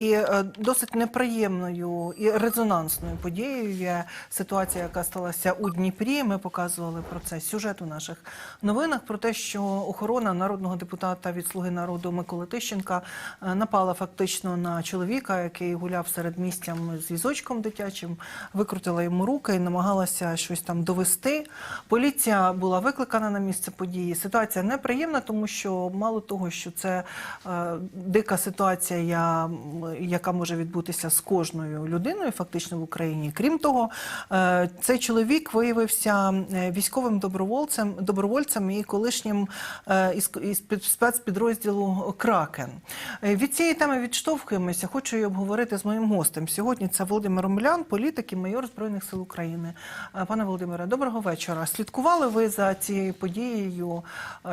І е, досить неприємною і резонансною подією є ситуація, яка сталася у Дніпрі. Ми показували про це сюжет у наших новинах про те, що охорона народного депутата від Слуги народу Миколи Тищенка е, напала фактично на чоловіка, який гуляв серед містям з візочком дитячим, викрутила йому руки і намагалася щось там довести. Поліція була викликана на місце події. Ситуація неприємна, тому що мало того, що це е, дика ситуація, яка може відбутися з кожною людиною, фактично в Україні. Крім того, е, цей чоловік виявився е, військовим добровольцем, добровольцем і колишнім е, із, спецпідрозділу Кракен. Від цієї теми відштовхуємося. Хочу її обговорити з моїм гостем. Сьогодні це Володимир Омелян, політик і майор Збройних сил України. Пане Володимире, доброго вечора. Слідкували ви за цією подією,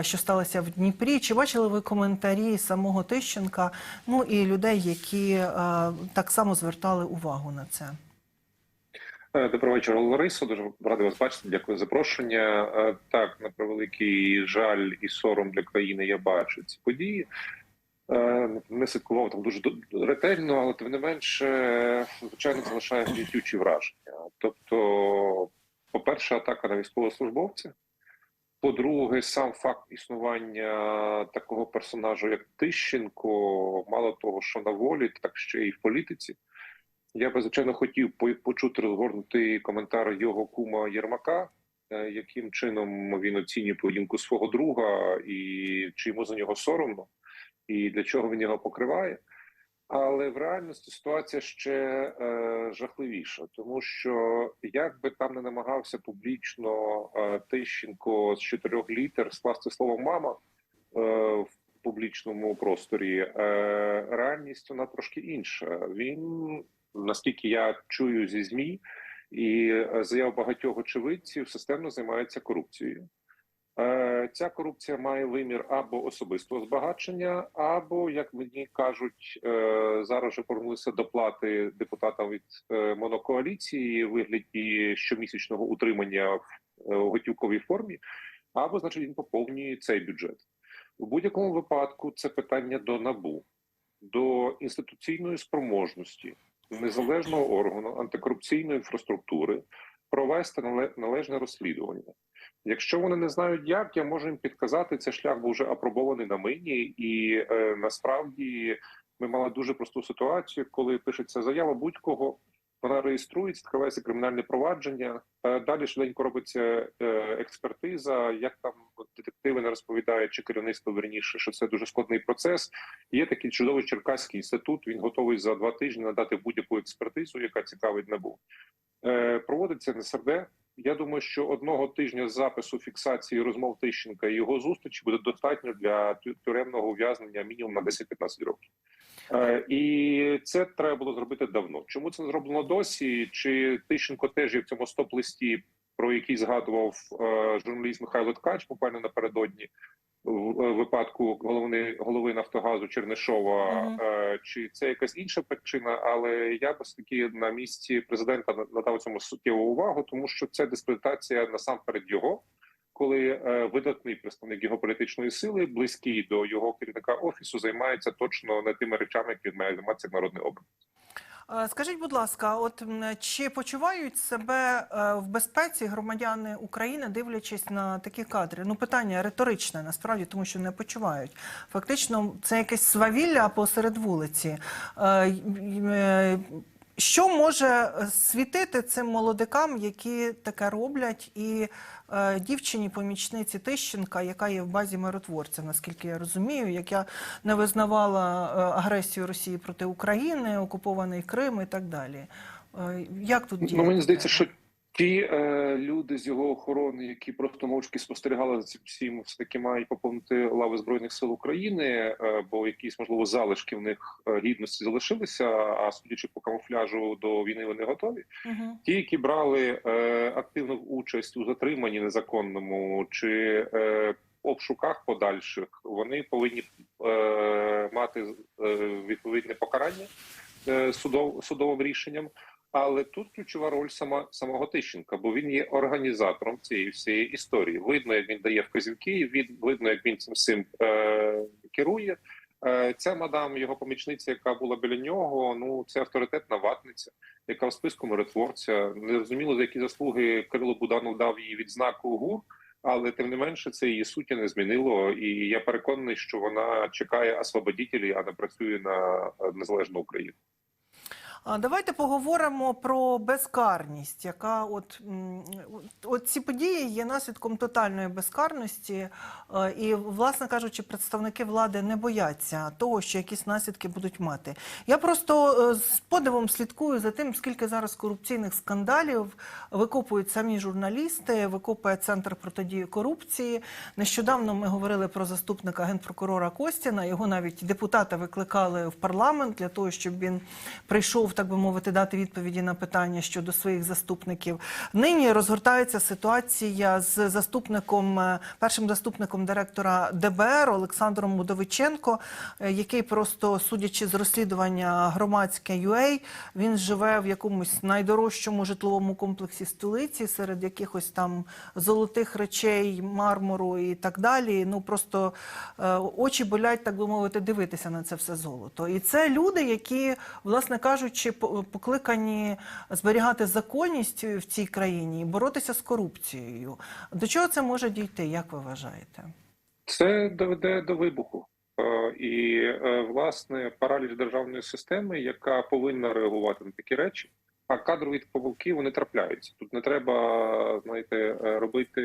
що сталося в Дніпрі? Чи бачили ви коментарі самого Тищенка? Ну і людей, які е, так само звертали увагу на це? Е, Доброго вечора, Лариса. Дуже радий вас бачити. Дякую за запрошення. Е, Так, на превеликий жаль і сором для країни я бачу ці події. Не слідкував там дуже ретельно, але тим не менше, звичайно, залишає гнітючі враження. Тобто, по-перше, атака на військовослужбовця. По-друге, сам факт існування такого персонажу, як Тищенко, мало того, що на волі, так ще й в політиці. Я би звичайно хотів почути розгорнутий коментар його кума Єрмака, е, яким чином він оцінює поведінку свого друга, і чи йому за нього соромно, і для чого він його покриває. Але в реальності ситуація ще е, жахливіша, тому що як би там не намагався публічно е, Тищенко з чотирьох літер скласти слово мама е, в публічному просторі, е, реальність вона трошки інша. Він наскільки я чую зі змі і заяв багатьох очевидців, системно займається корупцією. Е, Ця корупція має вимір або особистого збагачення, або, як мені кажуть, е, зараз же повернулися доплати депутатам від е, монокоаліції вигляді щомісячного утримання в готівковій формі, або, значить, він поповнює цей бюджет. У будь-якому випадку це питання до набу, до інституційної спроможності незалежного органу антикорупційної інфраструктури провести нале- належне розслідування. Якщо вони не знають, як я можу їм підказати, цей шлях був вже апробований на мені, і е, насправді ми мали дуже просту ситуацію, коли пишеться заява будь-кого. Вона реєструється, відкривається кримінальне провадження. е, Далі швиденько робиться е, експертиза. Як там детективи не розповідають, чи керівництво верніше, що це дуже складний процес. Є такий чудовий Черкаський інститут. Він готовий за два тижні надати будь-яку експертизу, яка цікавить набу. Е, Проводиться НСРД. Я думаю, що одного тижня запису фіксації розмов Тищенка і його зустрічі буде достатньо для тюремного ув'язнення мінімум на 10-15 років. Е, І це треба було зробити давно. Чому це не зроблено досі? Чи Тищенко теж є в цьому стоп-листі, про який згадував е, журналіст Михайло Ткач буквально напередодні в е, випадку голови голови Нафтогазу Чернишова? Мгм. Е, Чи це якась інша причина? Але я б таки на місці президента надав цьому суттєву увагу, тому що це дискредитація насамперед його. Коли е, видатний представник його політичної сили, близький до його керівника офісу, займається точно не тими речами, які має займатися народний образ. Е, Скажіть, будь ласка, от чи почувають себе е, в безпеці громадяни України, дивлячись на такі кадри? Ну, питання риторичне насправді, тому що не почувають. Фактично, це якесь свавілля посеред вулиці. Е, е, Що може світити цим молодикам, які таке роблять, і е, дівчині помічниці Тищенка, яка є в базі миротворця, наскільки я розумію, яка не визнавала е, агресію Росії проти України, окупований Крим і так далі. Е, Як тут діяти? Ну мені здається, що ті е, люди з його охорони, які просто мовчки спостерігали за цим всім, все таки мають поповнити лави збройних сил України, е, бо якісь можливо залишки в них е, гідності залишилися. А судячи по камуфляжу до війни, вони готові. Мгм. Ті, які брали е, активну участь у затриманні незаконному чи е, обшуках подальших, вони повинні е, мати е, відповідне покарання е, судов, судовим рішенням. Але тут ключова роль сама самого Тищенка, бо він є організатором цієї всієї історії. Видно, як він дає вказівки, від видно, як він цим всім е, керує. Е, Ця мадам, його помічниця, яка була біля нього, ну це авторитетна ватниця, яка в списку миротворця. Не зрозуміло, за які заслуги Кирило Буданов дав їй відзнаку ГУР, але тим не менше це її суті не змінило. І я переконаний, що вона чекає освободітелі, а не працює на незалежну Україну. Давайте поговоримо про безкарність, яка от, от- ці події є наслідком тотальної безкарності, е, і, власне кажучи, представники влади не бояться того, що якісь наслідки будуть мати. Я просто е, з подивом слідкую за тим, скільки зараз корупційних скандалів викопують самі журналісти, викопує центр протидії корупції. Нещодавно ми говорили про заступника генпрокурора Костіна. Його навіть депутати викликали в парламент для того, щоб він прийшов, так би мовити, дати відповіді на питання щодо своїх заступників. Нині розгортається ситуація з заступником, е, першим заступником директора ДБР Олександром Мудовиченко, е, який просто судячи з розслідування громадське UA, він живе в якомусь найдорожчому житловому комплексі столиці, серед якихось там золотих речей, мармуру і так далі. Ну просто е, очі болять, так би мовити, дивитися на це все золото. І це люди, які, власне кажучи, по- покликані зберігати законність в цій країні і боротися з корупцією. До чого це може дійти, як ви вважаєте? Це доведе до вибуху. Е, І е, власне параліч державної системи, яка повинна реагувати на такі речі. А кадрові помилки вони трапляються. Тут не треба знаєте, е, робити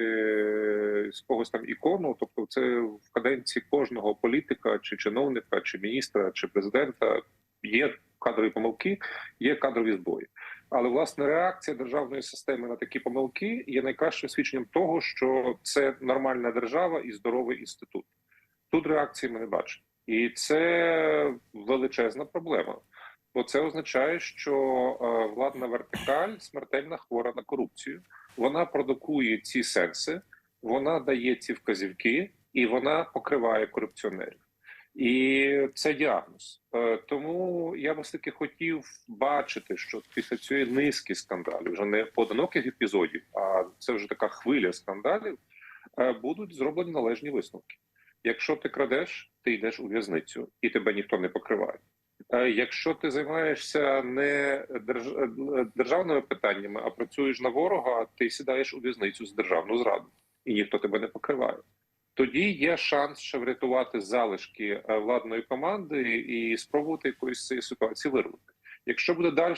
з когось там ікону. Тобто, це в каденції кожного політика, чи чиновника, чи міністра, чи президента є кадрові помилки, є кадрові збої. Але власне реакція державної системи на такі помилки є найкращим свідченням того, що це нормальна держава і здоровий інститут. Тут реакції ми не бачимо, і це величезна проблема. Бо це означає, що е, владна вертикаль смертельно хвора на корупцію. Вона продукує ці сенси, вона дає ці вказівки, і вона покриває корупціонерів. І це діагноз. Е, Тому я би все-таки хотів бачити, що після цієї низки скандалів, вже не поодиноких епізодів, а це вже така хвиля скандалів, е, будуть зроблені належні висновки. Якщо ти крадеш, ти йдеш у в'язницю і тебе ніхто не покриває. Е, Якщо ти займаєшся не держ- державними питаннями, а працюєш на ворога, ти сідаєш у в'язницю з державну зраду, і ніхто тебе не покриває. Тоді є шанс ще врятувати залишки е, владної команди і спробувати якоїсь цієї ситуації вирвати. Якщо буде далі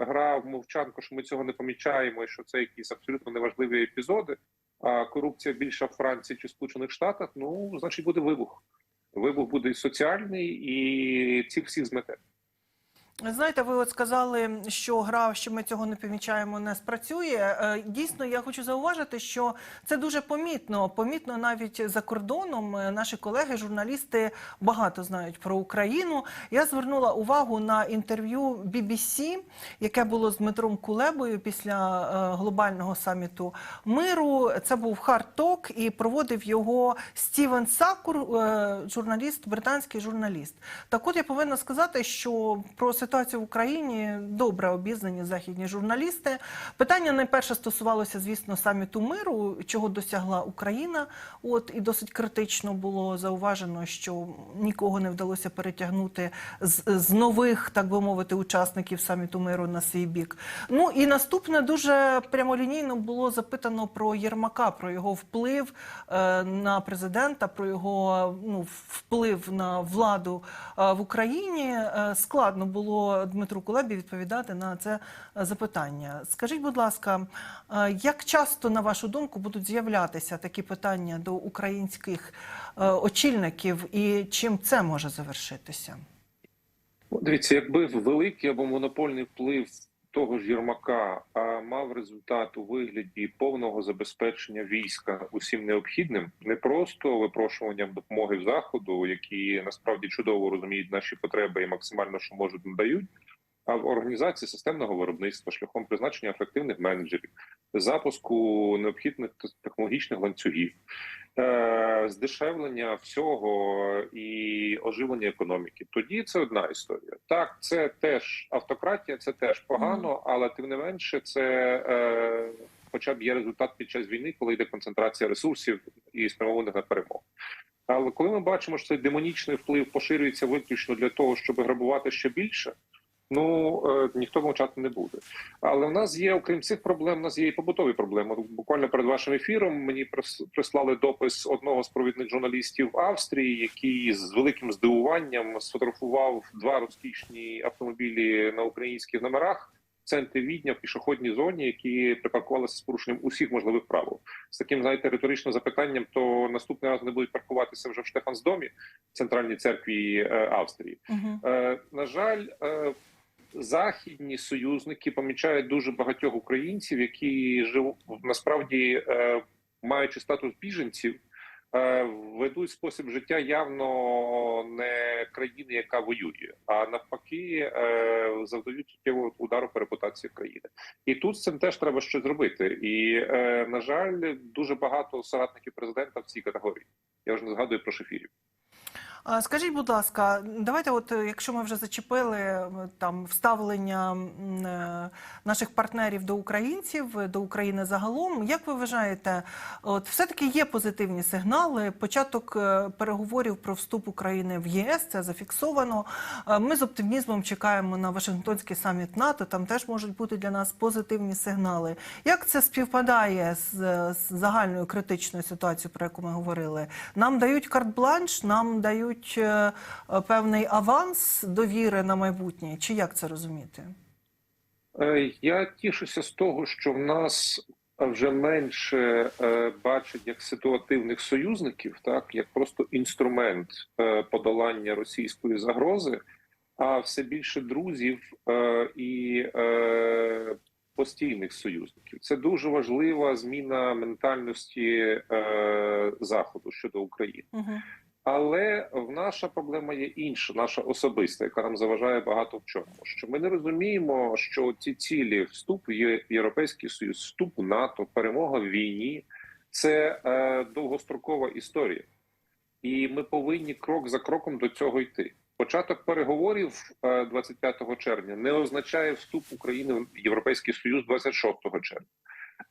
гра в мовчанку, що ми цього не помічаємо, і що це якісь абсолютно неважливі епізоди, а корупція більша в Франції чи Сполучених Штатах, ну значить буде вибух. Вибух буде і соціальний, і ці всіх змете. Знаєте, ви от сказали, що гра, що ми цього не помічаємо, не спрацює. Е, Дійсно, я хочу зауважити, що це дуже помітно. Помітно навіть за кордоном. Е, Наші колеги, журналісти, багато знають про Україну. Я звернула увагу на інтерв'ю BBC, яке було з Дмитром Кулебою після е, глобального саміту миру. Це був хард-ток і проводив його Стівен Сакур, журналіст, британський журналіст. Так от я повинна сказати, що про ситуацію в Україні добре обізнані західні журналісти. Питання найперше стосувалося, звісно, саміту миру, чого досягла Україна. От і досить критично було зауважено, що нікого не вдалося перетягнути з, з нових, так би мовити, учасників саміту миру на свій бік. Ну і наступне дуже прямолінійно було запитано про Єрмака, про його вплив е, на президента, про його ну, вплив на владу е, в Україні. Е, складно було Дмитру Кулебі відповідати на це е, запитання. Скажіть, будь ласка, е, як часто, на вашу думку, будуть з'являтися такі питання до українських е, очільників, і чим це може завершитися? Дивіться, якби великий або монопольний вплив того ж Єрмака мав результат у вигляді повного забезпечення війська усім необхідним, не просто випрошуванням допомоги в заходу, які насправді чудово розуміють наші потреби і максимально що можуть надають, а в організації системного виробництва шляхом призначення ефективних менеджерів, запуску необхідних технологічних ланцюгів, е, здешевлення всього і оживлення економіки. Тоді це одна історія. Так, це теж автократія, це теж погано, але тим не менше, це е, хоча б є результат під час війни, коли йде концентрація ресурсів і спрямованих на перемогу. Але коли ми бачимо, що цей демонічний вплив поширюється виключно для того, щоб грабувати ще більше, ну е, ніхто мовчати не буде. Але в нас є, окрім цих проблем, у нас є і побутові проблеми. Буквально перед вашим ефіром мені прис- прислали допис одного з провідних журналістів Австрії, який з великим здивуванням сфотографував два розкішні автомобілі на українських номерах. в Центрі Відня в пішохідній зоні, які припаркувалися з порушенням усіх можливих правил, з таким знаєте риторичним запитанням, то наступний раз не будуть паркуватися вже в Штефансдомі, в центральній церкві е, Австрії. Угу. Е, на жаль, західні союзники помічають дуже багатьох українців, які живуть насправді е, маючи статус біженців. е, Ведуть спосіб життя явно не країни, яка воює, а навпаки, е, завдають суттєвого удару по репутації країни. І тут з цим теж треба щось зробити. І на жаль, дуже багато соратників президента в цій категорії. Я вже не згадую про шефірів. Скажіть, будь ласка, давайте, от е, якщо ми вже зачепили там вставлення е, наших партнерів до українців, е, до України загалом, як ви вважаєте, от все-таки є позитивні сигнали? Початок переговорів про вступ України в ЄС це зафіксовано. Ми з оптимізмом чекаємо на Вашингтонський саміт НАТО. Там теж можуть бути для нас позитивні сигнали. Як це співпадає з, з загальною критичною ситуацією, про яку ми говорили? Нам дають карт-бланш, нам дають е, е, певний аванс довіри на майбутнє. Чи як це розуміти? Е, Я тішуся з того, що в нас вже менше бачать як ситуативних союзників, так як просто інструмент подолання російської загрози, а все більше друзів і постійних союзників. Це дуже важлива зміна ментальності заходу щодо України. Але в наша проблема є інша, наша особиста, яка нам заважає багато в чому. Що ми не розуміємо, що ці цілі вступ в Європейський Союз, вступ у НАТО, перемога в війні це е, довгострокова історія, і ми повинні крок за кроком до цього йти. Початок переговорів е, 25 червня не означає вступ України в Європейський Союз 26 червня.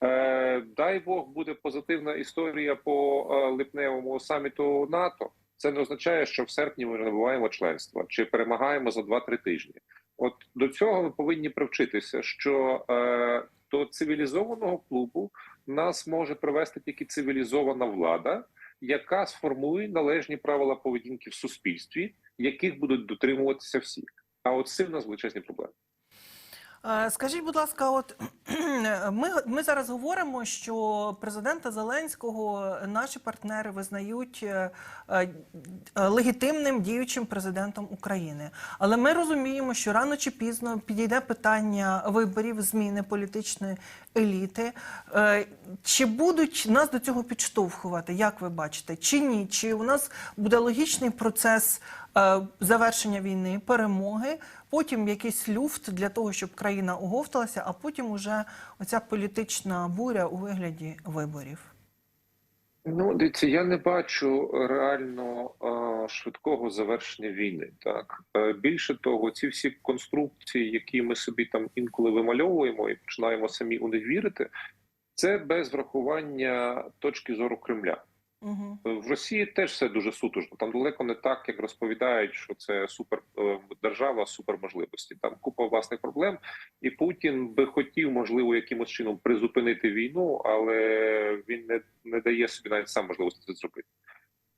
Е, дай Бог буде позитивна історія по е, липневому саміту НАТО. Це не означає, що в серпні ми набуваємо членства чи перемагаємо за 2-3 тижні. От до цього ми повинні привчитися, що е, до цивілізованого клубу нас може привести тільки цивілізована влада, яка сформує належні правила поведінки в суспільстві, яких будуть дотримуватися всі. А от цим у нас величезні проблеми. Е, Скажіть, будь ласка, от ми, ми зараз говоримо, що президента Зеленського наші партнери визнають е, е, легітимним діючим президентом України. Але ми розуміємо, що рано чи пізно підійде питання виборів, зміни політичної еліти. Чи будуть нас до цього підштовхувати? Як ви бачите? Чи ні? Чи у нас буде логічний процес завершення війни, перемоги? Потім якийсь люфт для того, щоб країна оговталася, а потім уже оця політична буря у вигляді виборів. Ну, дивіться, я не бачу реально е, швидкого завершення війни. Так е, більше того, ці всі конструкції, які ми собі там інколи вимальовуємо і починаємо самі у них вірити, це без врахування точки зору Кремля. Угу. В Росії теж все дуже сутужно. Там далеко не так, як розповідають, що це супер е, держава, суперможливості. Там купа власних проблем, і Путін би хотів, можливо, якимось чином призупинити війну, але він не, не дає собі навіть сам можливості це зробити.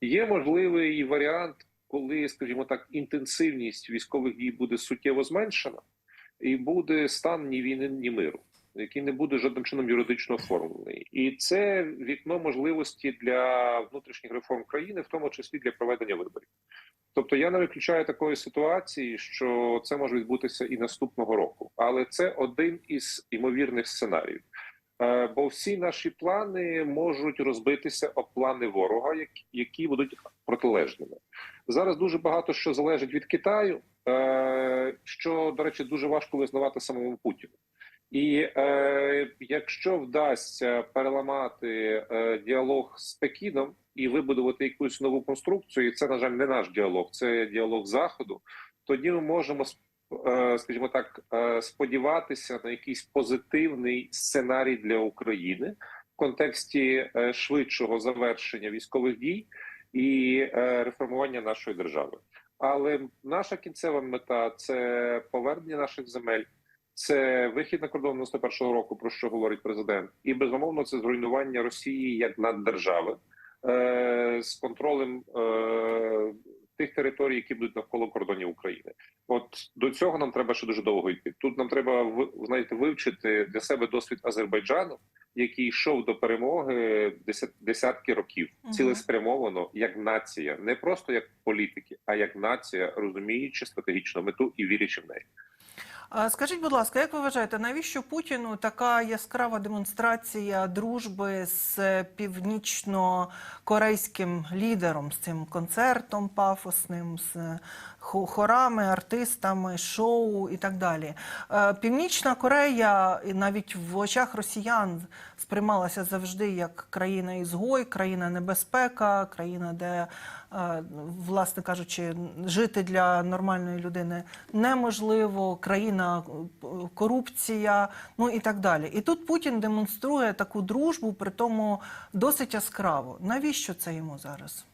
Є можливий варіант, коли, скажімо так, інтенсивність військових дій буде суттєво зменшена, і буде стан ні війни, ні миру який не буде жодним чином юридично оформлений, і це вікно можливості для внутрішніх реформ країни, в тому числі для проведення виборів. Тобто я не виключаю такої ситуації, що це може відбутися і наступного року, але це один із ймовірних сценаріїв. Е, Бо всі наші плани можуть розбитися об плани ворога, які- які будуть протилежними. Зараз дуже багато що залежить від Китаю, е, що до речі дуже важко визнавати самому Путіну. І е, якщо вдасться переламати е, діалог з Пекіном і вибудувати якусь нову конструкцію, і це на жаль не наш діалог, це діалог заходу. Тоді ми можемо е, скажімо так, е, сподіватися на якийсь позитивний сценарій для України в контексті е, швидшого завершення військових дій і реформування нашої держави. Але наша кінцева мета це повернення наших земель, це вихід на кордон 91-го року, про що говорить президент, і безумовно це зруйнування Росії як наддержави е, з контролем е, тих територій, які будуть навколо кордонів України. От до цього нам треба ще дуже довго йти. Тут нам треба знаєте, вивчити для себе досвід Азербайджану, який йшов до перемоги деся- десятки років, цілеспрямовано як нація, не просто як політики, а як нація, розуміючи стратегічну мету і вірячи в неї. Скажіть, будь ласка, як ви вважаєте, навіщо Путіну така яскрава демонстрація дружби з північно-корейським лідером, з цим концертом пафосним, з хо- хорами, артистами, шоу і так далі? Е, Північна Корея навіть в очах росіян сприймалася завжди як країна ізгой, країна небезпека, країна, де е, власне кажучи, жити для нормальної людини неможливо, країна е, корупція, ну і так далі. І тут Путін демонструє таку дружбу, при тому досить яскраво. Навіщо це йому зараз?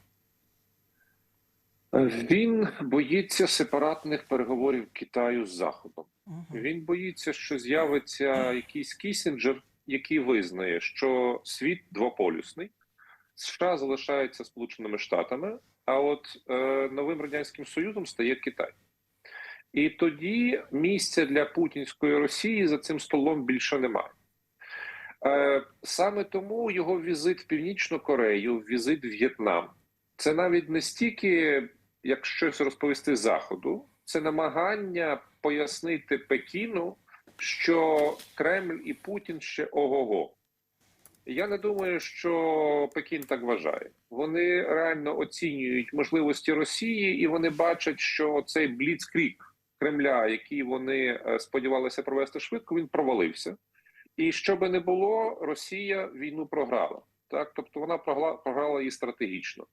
Він боїться сепаратних переговорів Китаю з Заходом. Він боїться, що з'явиться якийсь кісінджер, який визнає, що світ двополюсний, США залишаються Сполученими Штатами, а от е, новим радянським союзом стає Китай. І тоді місця для путінської Росії за цим столом більше немає. Е, саме тому його візит в Північну Корею, візит в В'єтнам, це навіть не стільки як щось розповісти Заходу, це намагання пояснити Пекіну, що Кремль і Путін ще ого-го. Я не думаю, що Пекін так вважає. Вони реально оцінюють можливості Росії, і вони бачать, що цей бліцкрік Кремля, який вони е, сподівалися провести швидко, він провалився. І що би не було, Росія війну програла. Так, тобто вона програла, програла її стратегічно.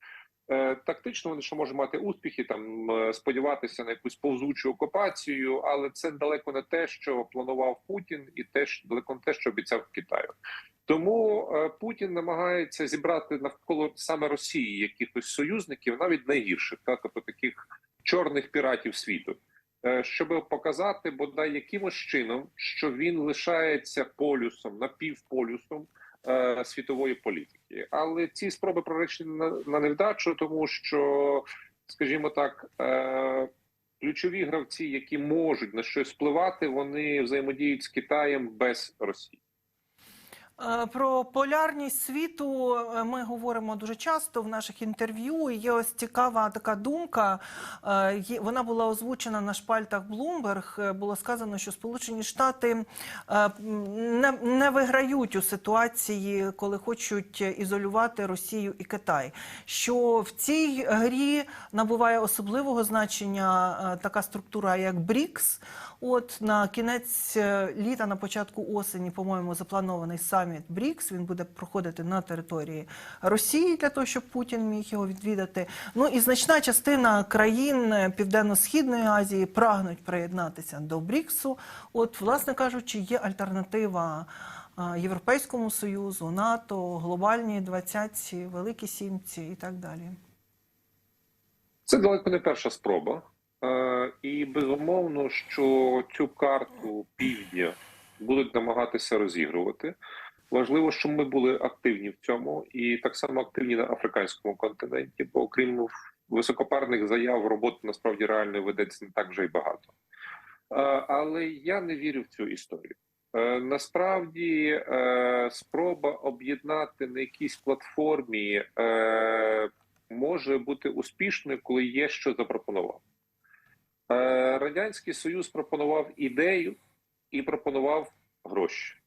Е, Тактично вони ще можуть мати успіхи, там е, сподіватися на якусь повзучу окупацію, але це далеко не те, що планував Путін, і теж далеко не те, що обіцяв Китаю. Тому е, Путін намагається зібрати навколо саме Росії якихось союзників, навіть найгірших, так, тобто таких чорних піратів світу, щоб показати бодай якимось чином, що він лишається полюсом, напівполюсом е, світової політики. Але ці спроби проречені на, невдачу, тому що, скажімо так, е, ключові гравці, які можуть на щось впливати, вони взаємодіють з Китаєм без Росії. Е, Про полярність світу е, ми говоримо дуже часто в наших інтерв'ю. Є ось цікава така думка. е, Вона була озвучена на шпальтах Bloomberg. Було сказано, що Сполучені Штати не, виграють у ситуації, коли хочуть ізолювати Росію і Китай. Що в цій грі набуває особливого значення така структура, як БРІКС. От на кінець літа, на початку осені, по-моєму, запланований саміт БРІКС. Він буде проходити на території Росії для того, щоб Путін міг його відвідати. Ну і значна частина країн Південно-Східної Азії прагнуть приєднатися до БРІКСу. От, власне кажучи, є альтернатива. Європейському Союзу, НАТО, глобальній двадцятці, великій сімці і так далі. Це далеко не перша спроба. Е, І безумовно, що цю карту півдня будуть намагатися розігрувати. Важливо, щоб ми були активні в цьому, і так само активні на африканському континенті, бо окрім високопарних заяв, роботи насправді реально ведеться не так вже й багато. Е, Але я не вірю в цю історію. Е, Насправді е, спроба об'єднати на якійсь платформі може бути успішною, коли є що запропонувати. Радянський Союз пропонував ідею і пропонував гроші.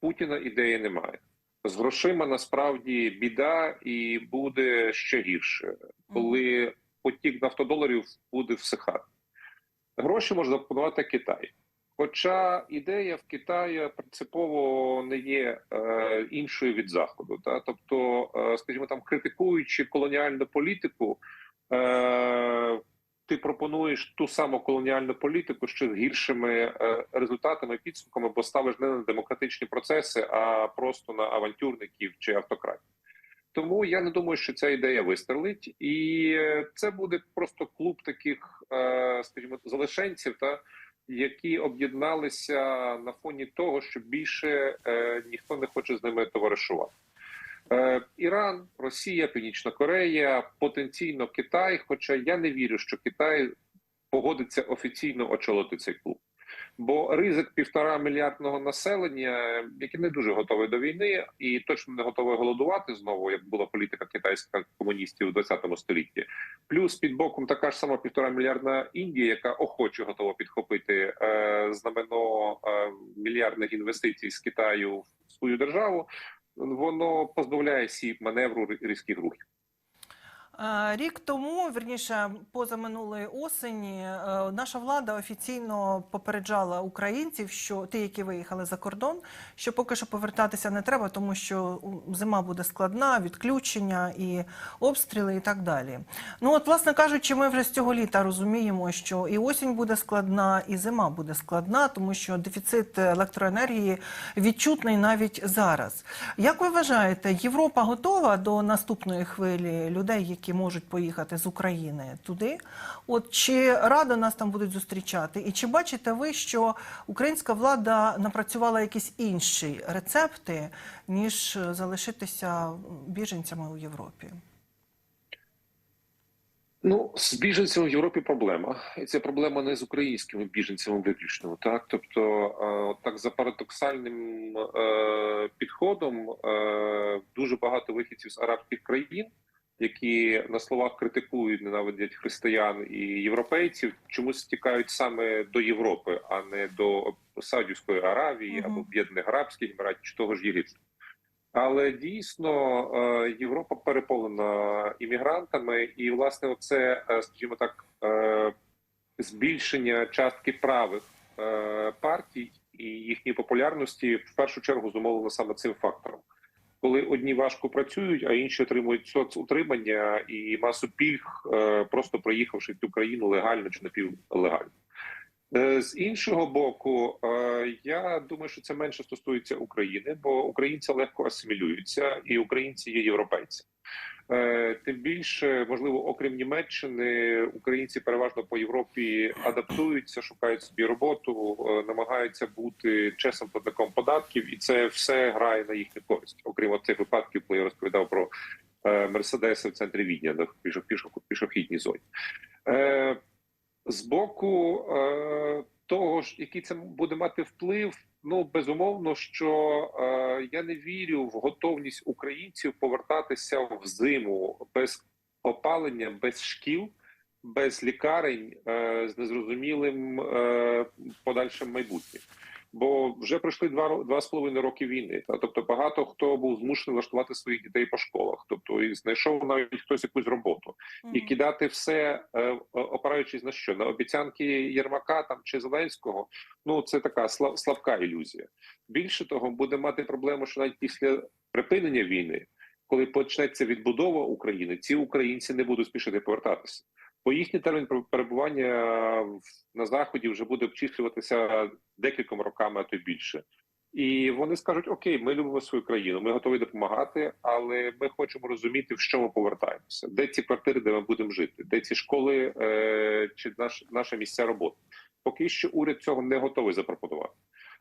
Путіна ідеї немає. З грошима насправді біда і буде ще гірше, коли потік нафтодоларів буде всихати. Гроші може запропонувати Китай. Хоча ідея в Китаї принципово не є е, іншою від заходу. Та? Тобто, е, скажімо, там критикуючи колоніальну політику, е, ти пропонуєш ту саму колоніальну політику ще з гіршими е, результатами, підсумками, бо ставиш не на демократичні процеси, а просто на авантюрників чи автократів. Тому я не думаю, що ця ідея вистрелить, і е, це буде просто клуб таких, е, скажімо, залишенців, та які об'єдналися на фоні того, що більше ніхто не хоче з ними товаришувати. Е, Іран, Росія, Північна Корея, потенційно Китай. Хоча я не вірю, що Китай погодиться офіційно очолити цей клуб. Бо ризик півтора мільярдного населення, яке не дуже готове до війни, і точно не готове голодувати знову, як була політика китайських комуністів у 20 столітті. Плюс під боком така ж сама півтора мільярдна Індія, яка охоче готова підхопити е, знамено е, мільярдних інвестицій з Китаю в свою державу. Воно позбавляє всі маневру рі- різких рухів. Рік тому, верніше, позаминулої осені, е, наша влада офіційно попереджала українців, що ті, які виїхали за кордон, що поки що повертатися не треба, тому що зима буде складна, відключення і обстріли, і так далі. Ну от, власне кажучи, ми вже з цього літа розуміємо, що і осінь буде складна, і зима буде складна, тому що дефіцит електроенергії відчутний навіть зараз. Як ви вважаєте, Європа готова до наступної хвилі людей, які можуть поїхати з України туди? От чи радо нас там будуть зустрічати? І чи бачите ви, що українська влада напрацювала якісь інші рецепти, ніж залишитися біженцями у Європі? Ну, з біженцями в Європі проблема, і це проблема не з українськими біженцями виключно. Так, тобто, е, так за парадоксальним е, підходом, е, дуже багато вихідців з арабських країн, які на словах критикують, ненавидять християн і європейців, чомусь стікають саме до Європи, а не до Саудівської Аравії Мгм. або Об'єднаних Арабських Еміратів чи того ж Єгипту. Але дійсно е, Європа переповнена іммігрантами, і власне, оце, е, скажімо так, е, збільшення частки правих партій і їхньої популярності в першу чергу зумовлено саме цим фактором. Коли одні важко працюють, а інші отримують соцутримання і масу пільг, е, просто проїхавши цю країну легально чи напівлегально. Е, З іншого боку, е, я думаю, що це менше стосується України, бо українці легко асимілюються, і українці є європейці. Е, Тим більше, можливо, окрім Німеччини, українці переважно по Європі адаптуються, шукають собі роботу, е, намагаються бути чесним платником податків, і це все грає на їхню користь. Окрім цих випадків, коли я розповідав про е, мерседеси в центрі Відня на пішох- пішох- пішохідній зоні. З боку того ж, який це буде мати вплив, ну безумовно, що е, я не вірю в готовність українців повертатися в зиму без опалення, без шкіл, без лікарень е, з незрозумілим е, подальшим майбутнім. Бо вже пройшли два два з половиною роки війни. Та тобто багато хто був змушений влаштувати своїх дітей по школах, тобто і знайшов навіть хтось якусь роботу і кидати все, е, опираючись на що на обіцянки Єрмака там чи Зеленського. Ну це така сла- слабка ілюзія. Більше того, буде мати проблему, що навіть після припинення війни, коли почнеться відбудова України, ці українці не будуть спішити повертатися. Бо їхній термін пер- перебування на заході вже буде обчислюватися декількома роками, а то й більше. І вони скажуть: Окей, ми любимо свою країну, ми готові допомагати, але ми хочемо розуміти, в що ми повертаємося, де ці квартири, де ми будемо жити, де ці школи е, чи наш, наша місця роботи. Поки що уряд цього не готовий запропонувати.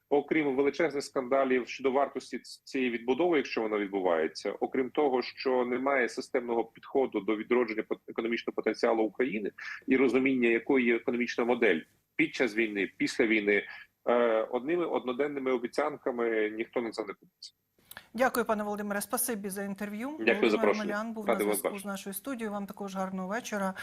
Окрім величезних скандалів щодо вартості цієї відбудови, якщо вона відбувається, окрім того, що немає системного підходу до відродження економічного потенціалу України і розуміння, якою є економічна модель під час війни, після війни, е, одними одноденними обіцянками ніхто на це не купиться. Дякую, пане Володимире. Спасибі за інтерв'ю. Дякую за Володимир запрошення. Омелян був на зв'язку з нашою студією. Вам також гарного вечора.